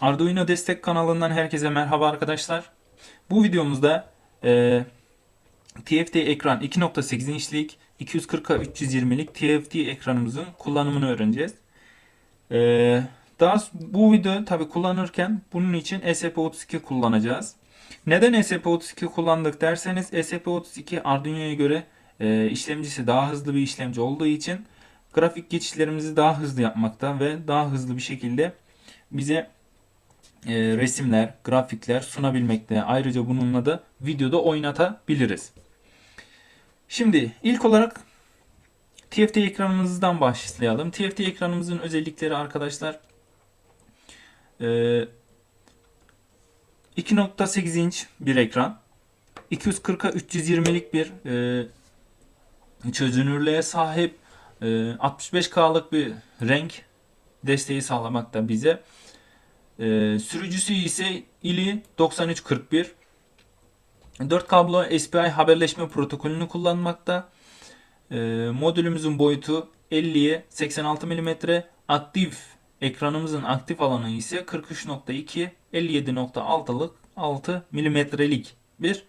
Arduino Destek kanalından herkese merhaba arkadaşlar. Bu videomuzda e, TFT ekran 2.8 inçlik 240'a 320'lik TFT ekranımızın kullanımını öğreneceğiz. E, daha bu video tabi kullanırken bunun için ESP32 kullanacağız. Neden ESP32 kullandık derseniz ESP32 Arduino'ya göre e, işlemcisi daha hızlı bir işlemci olduğu için grafik geçişlerimizi daha hızlı yapmakta ve daha hızlı bir şekilde bize e, resimler, grafikler sunabilmekte. Ayrıca bununla da videoda oynatabiliriz. Şimdi ilk olarak TFT ekranımızdan başlayalım. TFT ekranımızın özellikleri arkadaşlar e, 2.8 inç bir ekran. 240'a 320'lik bir e, çözünürlüğe sahip e, 65K'lık bir renk desteği sağlamakta bize. E, sürücüsü ise ili 9341. 4 kablo SPI haberleşme protokolünü kullanmakta. E, modülümüzün boyutu 50'ye 86 mm. Aktif ekranımızın aktif alanı ise 43.2 57.6'lık 6 mm'lik bir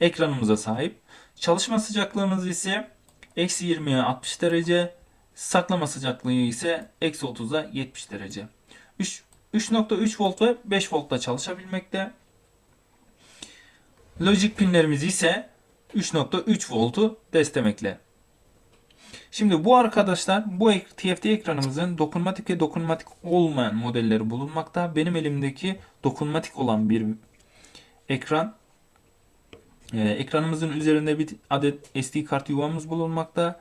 ekranımıza sahip. Çalışma sıcaklığımız ise eksi 20'ye 60 derece, saklama sıcaklığı ise eksi 30'a 70 derece. 3 3.3 volt ve 5 voltla çalışabilmekte. Logic pinlerimiz ise 3.3 voltu desteklemekle. Şimdi bu arkadaşlar bu TFT ekranımızın dokunmatik ve dokunmatik olmayan modelleri bulunmakta. Benim elimdeki dokunmatik olan bir ekran. Ee, ekranımızın üzerinde bir adet SD kart yuvamız bulunmakta.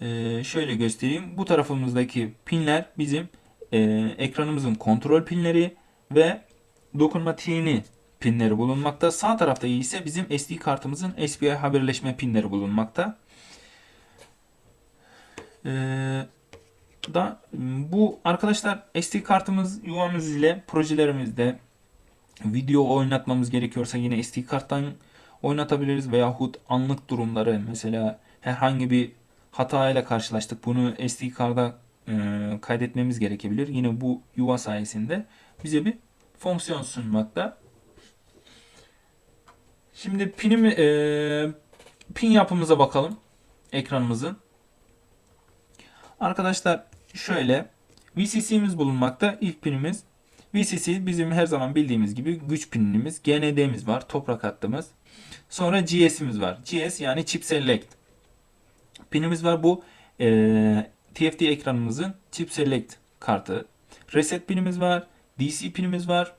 Ee, şöyle göstereyim. Bu tarafımızdaki pinler bizim e, ekranımızın kontrol pinleri ve dokunmatiğini pinleri bulunmakta. Sağ tarafta ise bizim SD kartımızın SPI haberleşme pinleri bulunmakta. Ee, da bu arkadaşlar SD kartımız yuvamız ile projelerimizde video oynatmamız gerekiyorsa yine SD karttan oynatabiliriz veyahut anlık durumları mesela herhangi bir hata ile karşılaştık. Bunu SD karta e, kaydetmemiz gerekebilir. Yine bu yuva sayesinde bize bir fonksiyon sunmakta. Şimdi pinim e, pin yapımıza bakalım ekranımızın. Arkadaşlar şöyle VCC'miz bulunmakta. İlk pinimiz VCC bizim her zaman bildiğimiz gibi güç pinimiz. GND'miz var. Toprak hattımız. Sonra GS'imiz var. GS yani Chip Select. Pinimiz var. Bu e, TFT ekranımızın Chip Select kartı. Reset pinimiz var. DC pinimiz var.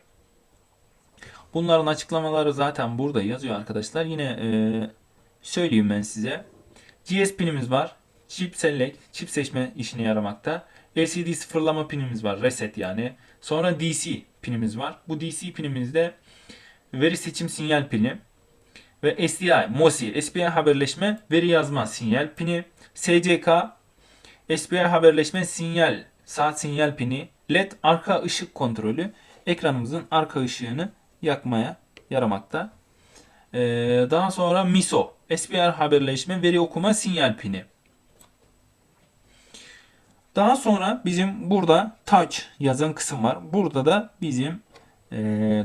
Bunların açıklamaları zaten burada yazıyor arkadaşlar. Yine e, söyleyeyim ben size. GS pinimiz var. Chip Select, çip seçme işine yaramakta. LCD sıfırlama pinimiz var. Reset yani. Sonra DC pinimiz var. Bu DC pinimizde veri seçim sinyal pini ve SDI, MOSI, SPI haberleşme veri yazma sinyal pini, SCK, SPI haberleşme sinyal, saat sinyal pini, LED arka ışık kontrolü ekranımızın arka ışığını yakmaya yaramakta. Ee, daha sonra MISO, SPI haberleşme veri okuma sinyal pini. Daha sonra bizim burada touch yazan kısım var. Burada da bizim e,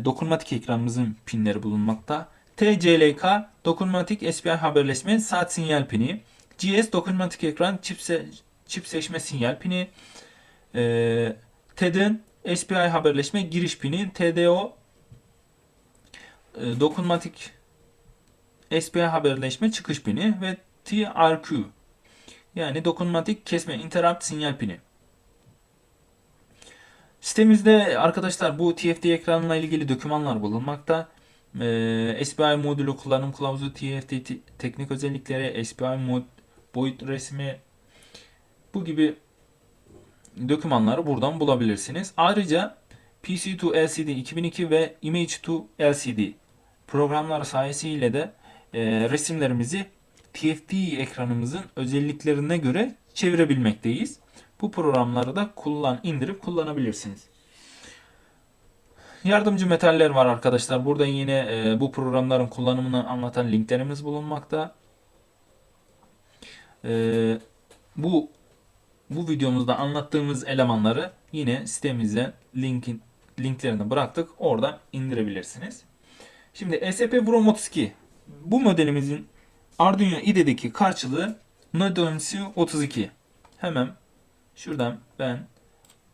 dokunmatik ekranımızın pinleri bulunmakta. TCLK dokunmatik SPI haberleşme saat sinyal pini. GS dokunmatik ekran çip, se- çip seçme sinyal pini. E, TED'in SPI haberleşme giriş pini. TDO e, dokunmatik SPI haberleşme çıkış pini ve TRQ yani dokunmatik kesme interrupt sinyal pini. Sitemizde arkadaşlar bu TFT ekranına ilgili dokümanlar bulunmakta. Ee, SPI modülü kullanım kılavuzu, TFT te- teknik özellikleri, SPI mod boyut resmi bu gibi dokümanları buradan bulabilirsiniz. Ayrıca PC2 LCD 2002 ve Image2 LCD programlar sayesinde de e, resimlerimizi TFT ekranımızın özelliklerine göre çevirebilmekteyiz. Bu programları da kullan indirip kullanabilirsiniz. Yardımcı metaller var arkadaşlar. Burada yine e, bu programların kullanımını anlatan linklerimiz bulunmakta. E, bu bu videomuzda anlattığımız elemanları yine sitemizde linkin linklerini bıraktık. Oradan indirebilirsiniz. Şimdi ESP Vrom 32 bu modelimizin Arduino IDE'deki karşılığı MCU 32. Hemen şuradan ben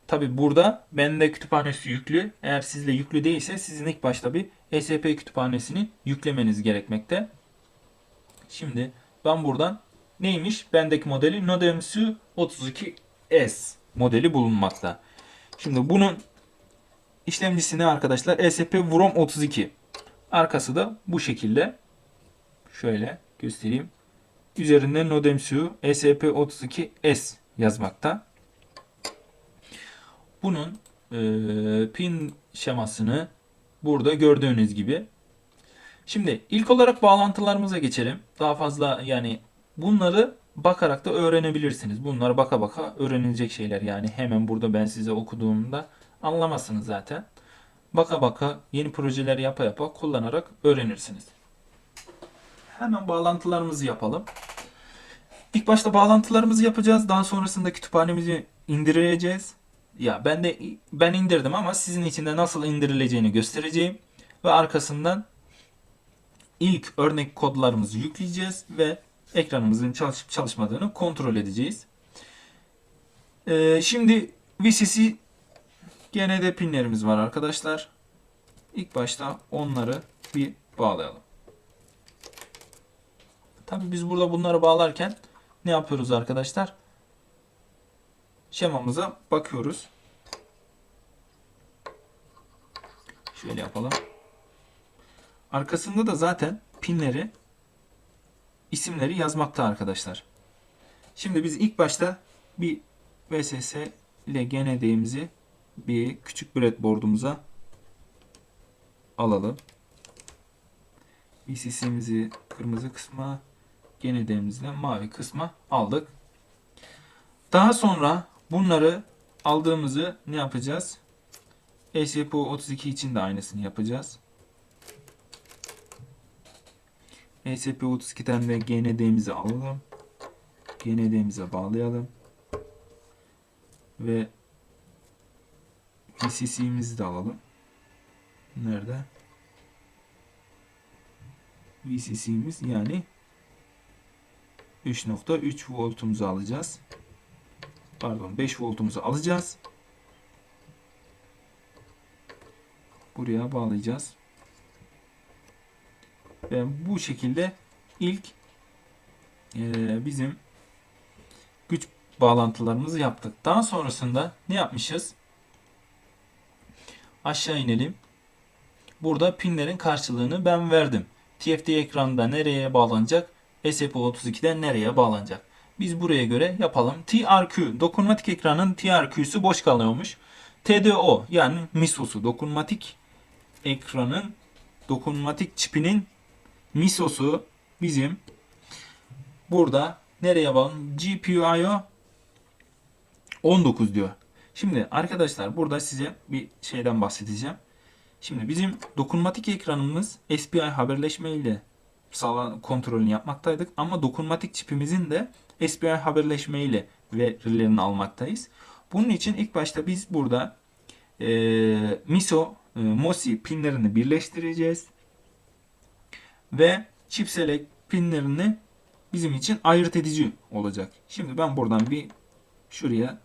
tabi burada bende kütüphanesi yüklü. Eğer sizde yüklü değilse sizin ilk başta bir ESP kütüphanesini yüklemeniz gerekmekte. Şimdi ben buradan neymiş? Bendeki modeli Node MCU 32S modeli bulunmakta. Şimdi bunun işlemcisi ne arkadaşlar? ESP Vrom 32. Arkası da bu şekilde. Şöyle göstereyim. Üzerinde Node MCU ESP32S yazmakta. Bunun e, pin şemasını burada gördüğünüz gibi. Şimdi ilk olarak bağlantılarımıza geçelim. Daha fazla yani bunları bakarak da öğrenebilirsiniz. Bunlar baka baka öğrenilecek şeyler yani hemen burada ben size okuduğumda anlamazsınız zaten. Baka baka yeni projeler yapa yapa kullanarak öğrenirsiniz. Hemen bağlantılarımızı yapalım. İlk başta bağlantılarımızı yapacağız. Daha sonrasında kütüphanemizi indireceğiz. Ya ben de ben indirdim ama sizin için de nasıl indirileceğini göstereceğim ve arkasından ilk örnek kodlarımızı yükleyeceğiz ve ekranımızın çalışıp çalışmadığını kontrol edeceğiz. Ee, şimdi VCC GND pinlerimiz var arkadaşlar. İlk başta onları bir bağlayalım. Tabi biz burada bunları bağlarken ne yapıyoruz arkadaşlar? Şemamıza bakıyoruz. Şöyle yapalım. Arkasında da zaten pinleri isimleri yazmakta arkadaşlar. Şimdi biz ilk başta bir VSS ile GND'mizi bir küçük breadboard'umuza alalım. VCC'mizi kırmızı kısma, de mavi kısma aldık. Daha sonra bunları aldığımızı ne yapacağız? ESP32 için de aynısını yapacağız. ESP32'den de GND'mizi alalım. GND'mize bağlayalım. Ve VCC'mizi de alalım. Nerede? VCC'miz yani 3.3 voltumuzu alacağız. Pardon 5 voltumuzu alacağız. Buraya bağlayacağız. Ve bu şekilde ilk e, bizim güç bağlantılarımızı yaptık. Daha sonrasında ne yapmışız? Aşağı inelim. Burada pinlerin karşılığını ben verdim. TFT ekranda nereye bağlanacak? SP32'den nereye bağlanacak? Biz buraya göre yapalım. TRQ, dokunmatik ekranın TRQ'su boş kalıyormuş. TDO yani MISO'su, dokunmatik ekranın dokunmatik çipinin MISO'su bizim burada nereye bağlı? GPIO 19 diyor. Şimdi arkadaşlar burada size bir şeyden bahsedeceğim. Şimdi bizim dokunmatik ekranımız SPI haberleşme ile kontrolünü yapmaktaydık ama dokunmatik çipimizin de SPI haberleşme ile verilerini almaktayız. Bunun için ilk başta biz burada e, MISO, e, MOSI pinlerini birleştireceğiz ve chip select pinlerini bizim için ayırt edici olacak. Şimdi ben buradan bir şuraya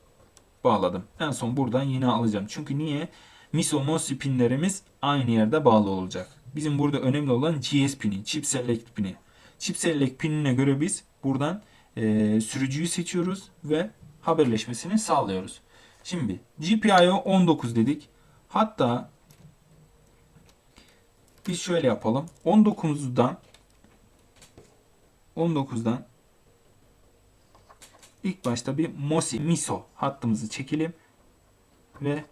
bağladım. En son buradan yine alacağım. Çünkü niye? MISO MOSI pinlerimiz aynı yerde bağlı olacak. Bizim burada önemli olan GS pini, chip select pini. Chip select pinine göre biz buradan e, sürücüyü seçiyoruz ve haberleşmesini sağlıyoruz. Şimdi GPIO 19 dedik. Hatta biz şöyle yapalım. 19'dan 19'dan ilk başta bir MOSI MISO hattımızı çekelim ve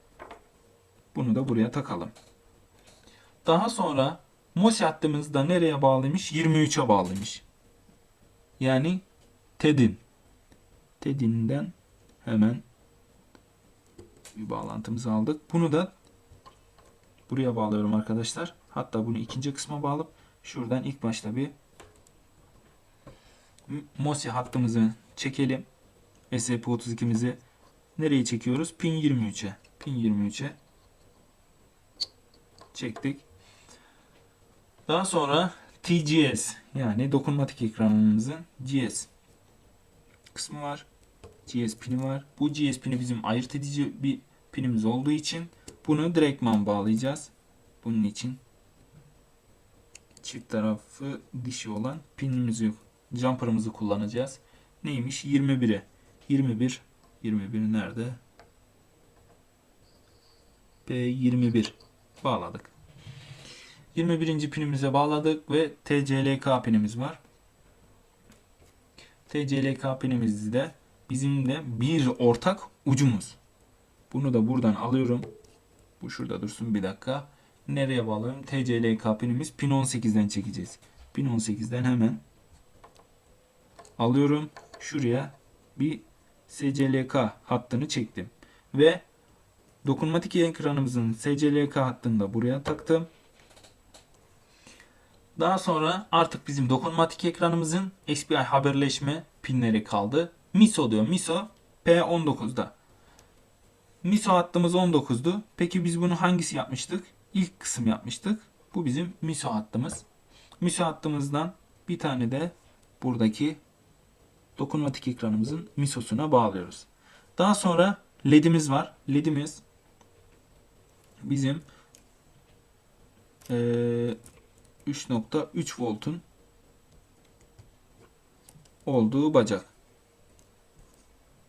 bunu da buraya takalım. Daha sonra MOSI hattımız da nereye bağlıymış? 23'e bağlıymış. Yani TED'in. TED'inden hemen bir bağlantımızı aldık. Bunu da buraya bağlıyorum arkadaşlar. Hatta bunu ikinci kısma bağlayıp şuradan ilk başta bir MOSI hattımızı çekelim. SP32'mizi nereye çekiyoruz? Pin 23'e. Pin 23'e çektik. Daha sonra TGS yani dokunmatik ekranımızın GS kısmı var. GS pini var. Bu GS pini bizim ayırt edici bir pinimiz olduğu için bunu direktman bağlayacağız. Bunun için çift tarafı dişi olan pinimizi, jumper'ımızı kullanacağız. Neymiş? 21'e. 21. 21 nerede? P21 bağladık. 21. pinimize bağladık ve TCLK pinimiz var. TCLK pinimiz de bizim de bir ortak ucumuz. Bunu da buradan alıyorum. Bu şurada dursun bir dakika. Nereye bağlıyorum? TCLK pinimiz pin 18'den çekeceğiz. Pin 18'den hemen alıyorum. Şuraya bir SCLK hattını çektim. Ve dokunmatik ekranımızın SCLK hattını da buraya taktım. Daha sonra artık bizim dokunmatik ekranımızın SPI haberleşme pinleri kaldı. MISO diyor. MISO P19'da. MISO hattımız 19'du. Peki biz bunu hangisi yapmıştık? İlk kısım yapmıştık. Bu bizim MISO hattımız. MISO hattımızdan bir tane de buradaki dokunmatik ekranımızın MISO'suna bağlıyoruz. Daha sonra LED'imiz var. LED'imiz bizim eee 3.3 voltun olduğu bacak.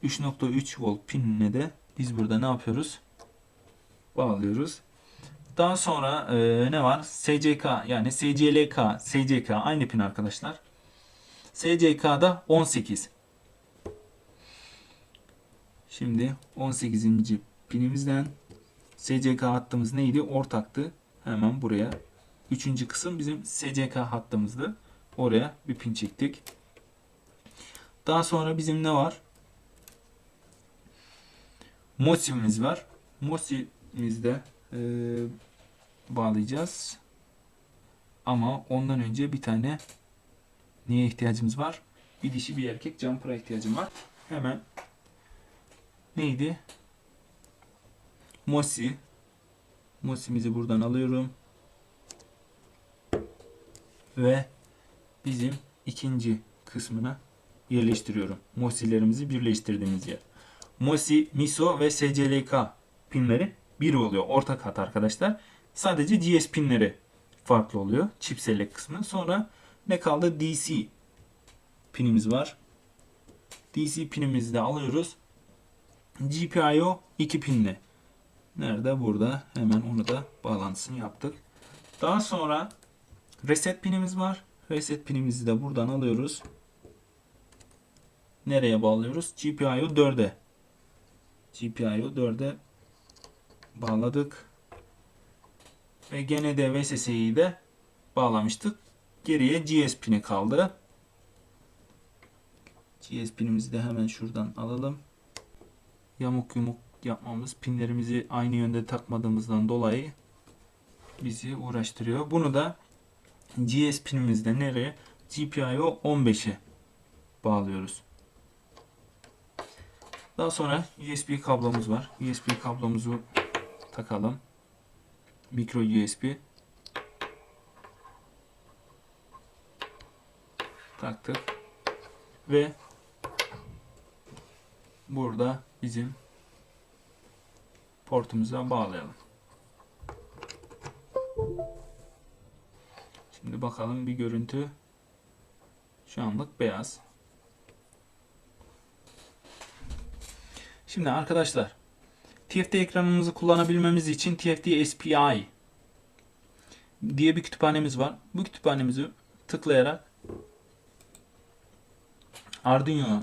3.3 volt pinine de biz burada ne yapıyoruz? Bağlıyoruz. Daha sonra e, ne var? SCK yani SCLK, SCK aynı pin arkadaşlar. SCK'da 18. Şimdi 18. pinimizden SCK hattımız neydi? Ortaktı. Hemen buraya Üçüncü kısım bizim SCK hattımızdı. Oraya bir pin çektik. Daha sonra bizim ne var? MOSI'miz var. MOSI'mizde e, bağlayacağız. Ama ondan önce bir tane niye ihtiyacımız var? Bir dişi bir erkek jumper'a ihtiyacım var. Hemen neydi? MOSI. MOSI'mizi buradan alıyorum ve bizim ikinci kısmına yerleştiriyorum. MOSI'lerimizi birleştirdiğimiz yer. MOSI, MISO ve SCLK pinleri bir oluyor. Ortak hat arkadaşlar. Sadece GS pinleri farklı oluyor. Chip select kısmı. Sonra ne kaldı? DC pinimiz var. DC pinimizi de alıyoruz. GPIO 2 pinli. Nerede? Burada. Hemen onu da bağlantısını yaptık. Daha sonra Reset pinimiz var. Reset pinimizi de buradan alıyoruz. Nereye bağlıyoruz? GPIO 4'e. GPIO 4'e bağladık. Ve gene de VSS'yi de bağlamıştık. Geriye GS pini kaldı. GS pinimizi de hemen şuradan alalım. Yamuk yumuk yapmamız pinlerimizi aynı yönde takmadığımızdan dolayı bizi uğraştırıyor. Bunu da GS pinimizde nereye? GPIO 15'e bağlıyoruz. Daha sonra USB kablomuz var. USB kablomuzu takalım. Micro USB taktık. Ve burada bizim portumuza bağlayalım. Şimdi bakalım bir görüntü. Şu anlık beyaz. Şimdi arkadaşlar TFT ekranımızı kullanabilmemiz için TFT SPI diye bir kütüphanemiz var. Bu kütüphanemizi tıklayarak Arduino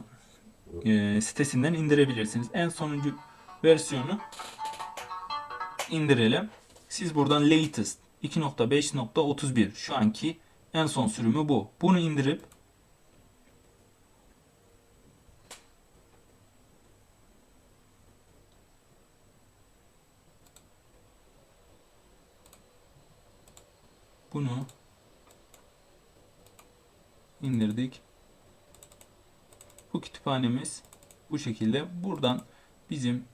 e, sitesinden indirebilirsiniz. En sonuncu versiyonu indirelim. Siz buradan latest 2.5.31 şu anki en son sürümü bu. Bunu indirip bunu indirdik. Bu kütüphanemiz bu şekilde. Buradan bizim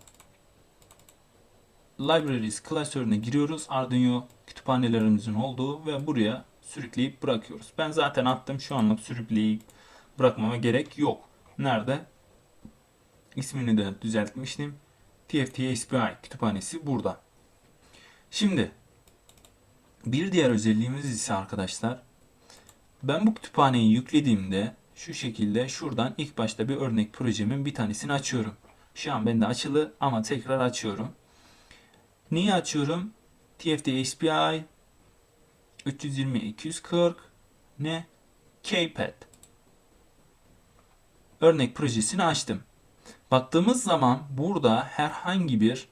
Libraries klasörüne giriyoruz. Arduino kütüphanelerimizin olduğu ve buraya sürükleyip bırakıyoruz. Ben zaten attım. Şu anlık sürükleyip bırakmama gerek yok. Nerede? İsmini de düzeltmiştim. TFT SPI kütüphanesi burada. Şimdi bir diğer özelliğimiz ise arkadaşlar ben bu kütüphaneyi yüklediğimde şu şekilde şuradan ilk başta bir örnek projemin bir tanesini açıyorum. Şu an bende açılı ama tekrar açıyorum. Niye açıyorum? TFT SPI 320 240 ne? KPad. Örnek projesini açtım. Baktığımız zaman burada herhangi bir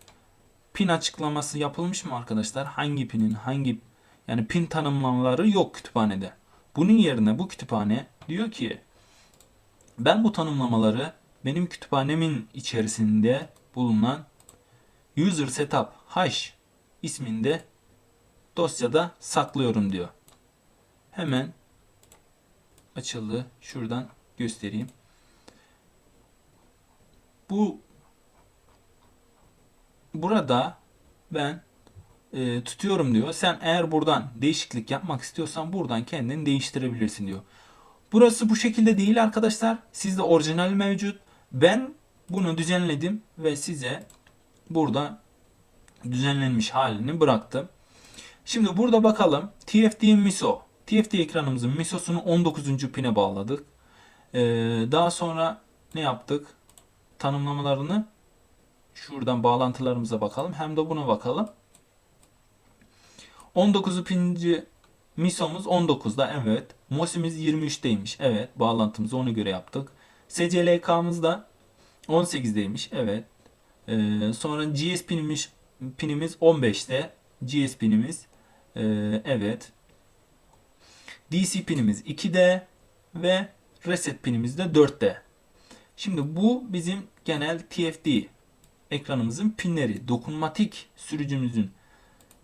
pin açıklaması yapılmış mı arkadaşlar? Hangi pinin hangi yani pin tanımlamaları yok kütüphanede. Bunun yerine bu kütüphane diyor ki ben bu tanımlamaları benim kütüphanemin içerisinde bulunan user setup hash isminde dosyada saklıyorum diyor. Hemen açıldı. Şuradan göstereyim. Bu burada ben e, tutuyorum diyor. Sen eğer buradan değişiklik yapmak istiyorsan buradan kendini değiştirebilirsin diyor. Burası bu şekilde değil arkadaşlar. Sizde orijinal mevcut. Ben bunu düzenledim ve size burada düzenlenmiş halini bıraktım. Şimdi burada bakalım. TFT MISO. TFT ekranımızın MISO'sunu 19. pine bağladık. Ee, daha sonra ne yaptık? Tanımlamalarını şuradan bağlantılarımıza bakalım. Hem de buna bakalım. 19. pinci MISO'muz 19'da evet. MOSI'miz 23'teymiş. Evet. Bağlantımızı ona göre yaptık. SCLK'mız da 18'deymiş. Evet. Ee, sonra GS pinimiz, pinimiz 15'te. GS pinimiz. Ee, evet. DC pinimiz 2'de ve reset pinimiz de 4'te. Şimdi bu bizim genel TFT ekranımızın pinleri. Dokunmatik sürücümüzün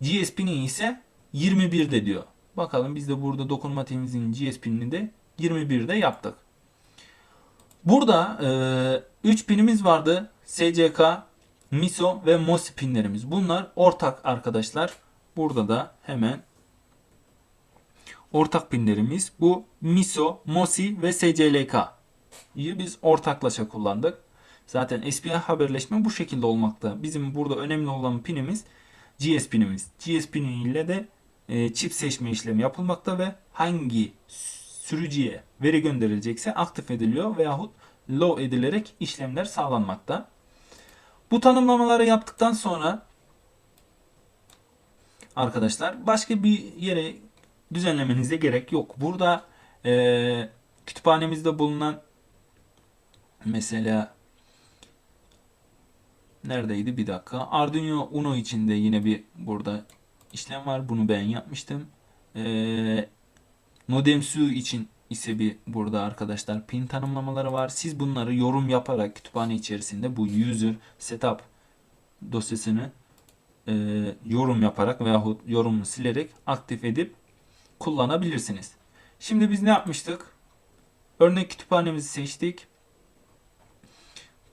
GS pini ise 21'de diyor. Bakalım biz de burada dokunmatiğimizin GS pinini de 21'de yaptık. Burada e, 3 pinimiz vardı. SCK, MISO ve MOSI pinlerimiz. Bunlar ortak arkadaşlar. Burada da hemen ortak pinlerimiz. Bu MISO, MOSI ve SCLK'yı biz ortaklaşa kullandık. Zaten SPI haberleşme bu şekilde olmakta. Bizim burada önemli olan pinimiz GS pinimiz. GS pini ile de e, çip seçme işlemi yapılmakta ve hangi sürücüye veri gönderilecekse aktif ediliyor veyahut low edilerek işlemler sağlanmakta. Bu tanımlamaları yaptıktan sonra arkadaşlar başka bir yere düzenlemenize gerek yok. Burada e, kütüphanemizde bulunan mesela neredeydi bir dakika. Arduino Uno içinde yine bir burada işlem var. Bunu ben yapmıştım. Ee, Modemsu için ise bir burada arkadaşlar pin tanımlamaları var. Siz bunları yorum yaparak kütüphane içerisinde bu user setup dosyasını e, yorum yaparak veyahut yorumunu silerek aktif edip kullanabilirsiniz. Şimdi biz ne yapmıştık? Örnek kütüphanemizi seçtik.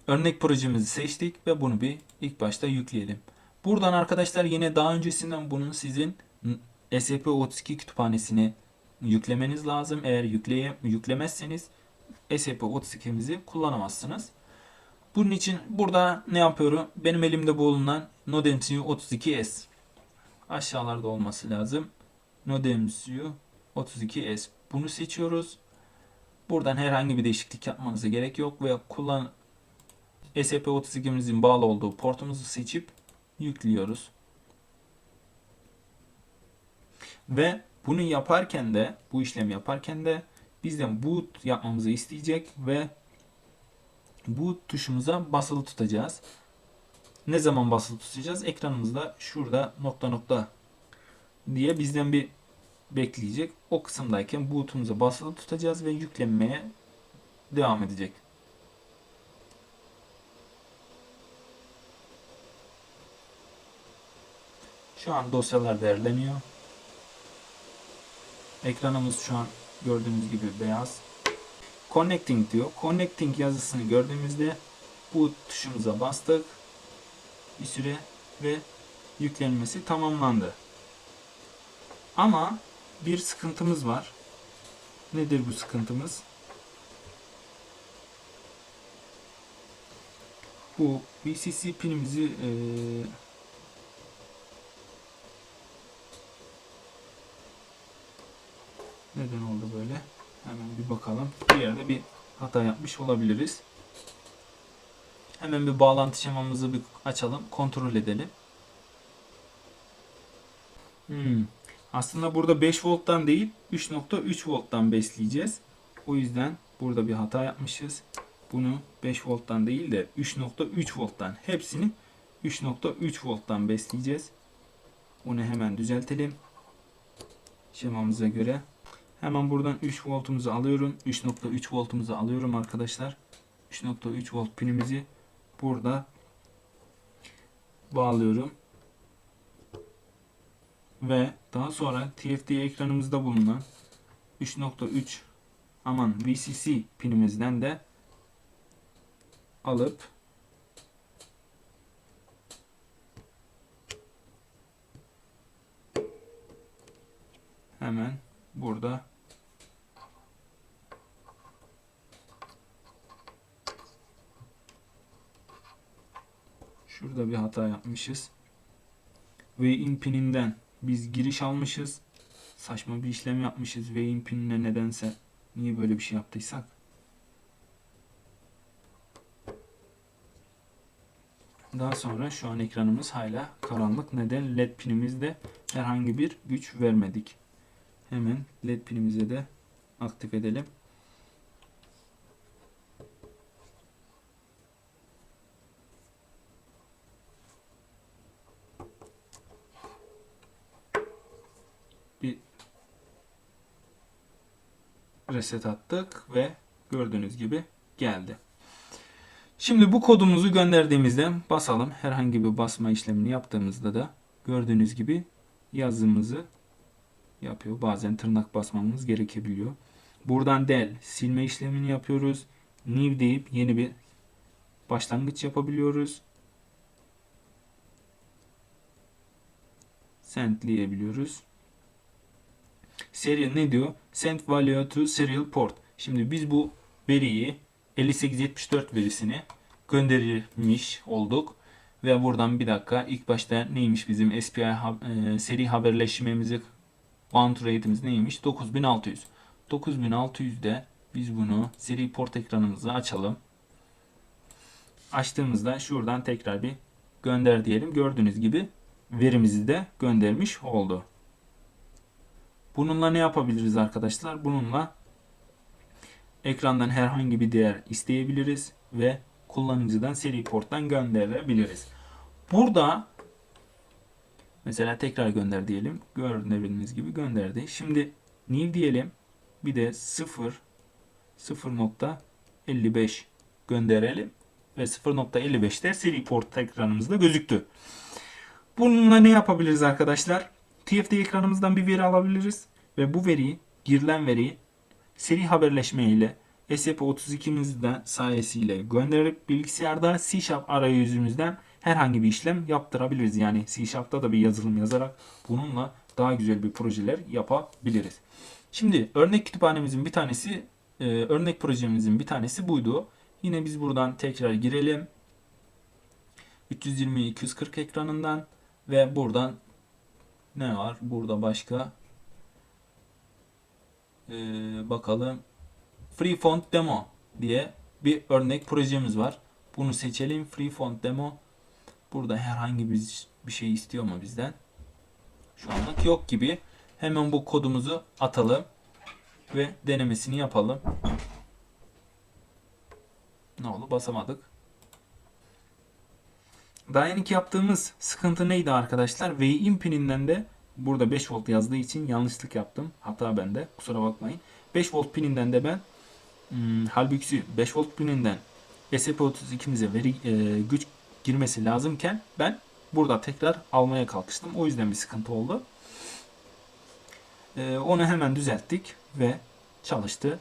Örnek projemizi seçtik ve bunu bir ilk başta yükleyelim. Buradan arkadaşlar yine daha öncesinden bunun sizin SAP32 kütüphanesini yüklemeniz lazım. Eğer yükleye, yüklemezseniz SAP32'mizi kullanamazsınız. Bunun için burada ne yapıyorum? Benim elimde bulunan NodeMCU 32S aşağılarda olması lazım. NodeMCU 32S bunu seçiyoruz. Buradan herhangi bir değişiklik yapmanıza gerek yok ve kullan SAP32'mizin bağlı olduğu portumuzu seçip yüklüyoruz. Ve bunu yaparken de bu işlemi yaparken de bizden boot yapmamızı isteyecek ve boot tuşumuza basılı tutacağız. Ne zaman basılı tutacağız? Ekranımızda şurada nokta nokta diye bizden bir bekleyecek. O kısımdayken boot'umuza basılı tutacağız ve yüklenmeye devam edecek. Şu an dosyalar derleniyor. Ekranımız şu an gördüğünüz gibi beyaz. Connecting diyor. Connecting yazısını gördüğümüzde bu tuşumuza bastık. Bir süre ve yüklenmesi tamamlandı. Ama bir sıkıntımız var. Nedir bu sıkıntımız? Bu VCC pinimizi eee neden oldu böyle? Hemen bir bakalım. Bir yerde bir hata yapmış olabiliriz. Hemen bir bağlantı şemamızı bir açalım. Kontrol edelim. Hmm. Aslında burada 5 volttan değil 3.3 volttan besleyeceğiz. O yüzden burada bir hata yapmışız. Bunu 5 volttan değil de 3.3 volttan hepsini 3.3 volttan besleyeceğiz. Onu hemen düzeltelim. Şemamıza göre. Hemen buradan 3 voltumuzu alıyorum. 3.3 voltumuzu alıyorum arkadaşlar. 3.3 volt pinimizi burada bağlıyorum. Ve daha sonra TFT ekranımızda bulunan 3.3 aman VCC pinimizden de alıp hemen burada şurada bir hata yapmışız. Ve in pininden biz giriş almışız. Saçma bir işlem yapmışız ve in pinine nedense niye böyle bir şey yaptıysak. Daha sonra şu an ekranımız hala karanlık. Neden? LED pinimizde herhangi bir güç vermedik. Hemen LED pinimize de aktif edelim. Bir reset attık ve gördüğünüz gibi geldi. Şimdi bu kodumuzu gönderdiğimizde basalım. Herhangi bir basma işlemini yaptığımızda da gördüğünüz gibi yazımızı yapıyor. Bazen tırnak basmamız gerekebiliyor. Buradan del silme işlemini yapıyoruz. New deyip yeni bir başlangıç yapabiliyoruz. Sendleyebiliyoruz. Serial ne diyor? Send value to serial port. Şimdi biz bu veriyi 5874 verisini göndermiş olduk. Ve buradan bir dakika ilk başta neymiş bizim SPI e, seri haberleşmemizi bound rate'imiz neymiş? 9600. 9600'de biz bunu seri port ekranımızı açalım. Açtığımızda şuradan tekrar bir gönder diyelim. Gördüğünüz gibi verimizi de göndermiş oldu. Bununla ne yapabiliriz arkadaşlar? Bununla ekrandan herhangi bir değer isteyebiliriz ve kullanıcıdan seri porttan gönderebiliriz. Burada mesela tekrar gönder diyelim. Gördüğünüz gibi gönderdi. Şimdi new diyelim. Bir de 0 0.55 gönderelim ve 0.55'te seri port ekranımızda gözüktü. Bununla ne yapabiliriz arkadaşlar? TFT ekranımızdan bir veri alabiliriz ve bu veriyi, girilen veriyi seri haberleşme ile SCP-32'mizden sayesiyle gönderip bilgisayarda C arayüzümüzden herhangi bir işlem yaptırabiliriz. Yani C Sharp'ta da bir yazılım yazarak bununla daha güzel bir projeler yapabiliriz. Şimdi örnek kütüphanemizin bir tanesi, e, örnek projemizin bir tanesi buydu. Yine biz buradan tekrar girelim. 320-240 ekranından ve buradan ne var? Burada başka ee, bakalım Free Font Demo diye bir örnek projemiz var. Bunu seçelim. Free Font Demo. Burada herhangi bir, bir şey istiyor mu bizden? Şu anlık yok gibi. Hemen bu kodumuzu atalım ve denemesini yapalım. Ne oldu? Basamadık. Daha yaptığımız sıkıntı neydi arkadaşlar? VIN pininden de burada 5 volt yazdığı için yanlışlık yaptım. Hata bende. Kusura bakmayın. 5 volt pininden de ben hmm, halbuki 5 volt pininden SCP-32'mize veri e, güç girmesi lazımken ben burada tekrar almaya kalkıştım. O yüzden bir sıkıntı oldu. E, onu hemen düzelttik ve çalıştı.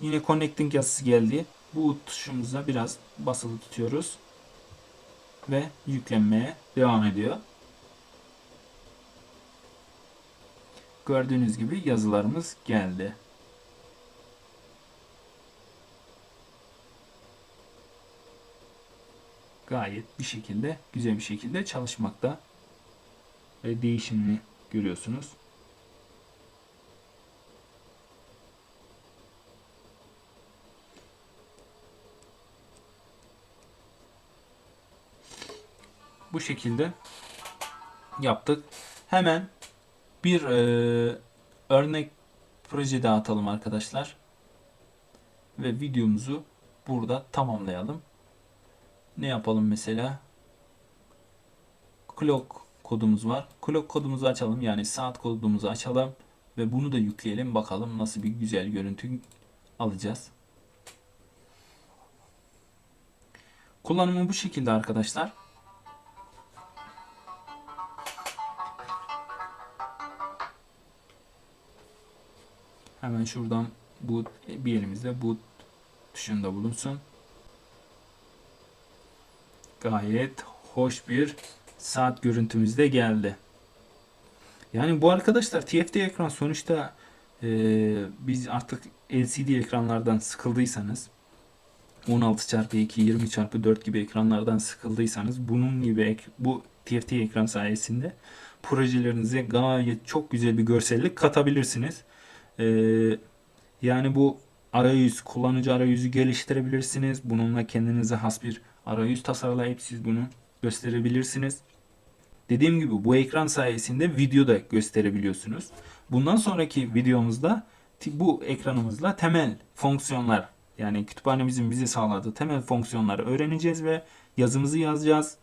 Yine connecting yazısı geldi. Bu tuşumuza biraz basılı tutuyoruz. ve yüklenmeye devam ediyor. Gördüğünüz gibi yazılarımız geldi. Gayet bir şekilde, güzel bir şekilde çalışmakta. Ve değişimini görüyorsunuz. Bu şekilde yaptık. Hemen bir e, örnek proje daha atalım arkadaşlar. Ve videomuzu burada tamamlayalım. Ne yapalım mesela? Clock kodumuz var. Clock kodumuzu açalım. Yani saat kodumuzu açalım. Ve bunu da yükleyelim. Bakalım nasıl bir güzel görüntü alacağız. Kullanımı bu şekilde arkadaşlar. Hemen şuradan boot bir elimizde boot tuşunda bulunsun. Gayet hoş bir saat görüntümüz de geldi. Yani bu arkadaşlar TFT ekran sonuçta e, biz artık LCD ekranlardan sıkıldıysanız 16x2 20x4 gibi ekranlardan sıkıldıysanız bunun gibi bu TFT ekran sayesinde projelerinize gayet çok güzel bir görsellik katabilirsiniz. Ee, yani bu arayüz, kullanıcı arayüzü geliştirebilirsiniz. Bununla kendinize has bir arayüz tasarlayıp siz bunu gösterebilirsiniz. Dediğim gibi bu ekran sayesinde video da gösterebiliyorsunuz. Bundan sonraki videomuzda bu ekranımızla temel fonksiyonlar yani kütüphanemizin bize sağladığı temel fonksiyonları öğreneceğiz ve yazımızı yazacağız.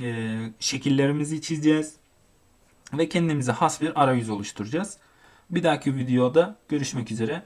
Ee, şekillerimizi çizeceğiz ve kendimize has bir arayüz oluşturacağız. Bir dahaki videoda görüşmek üzere.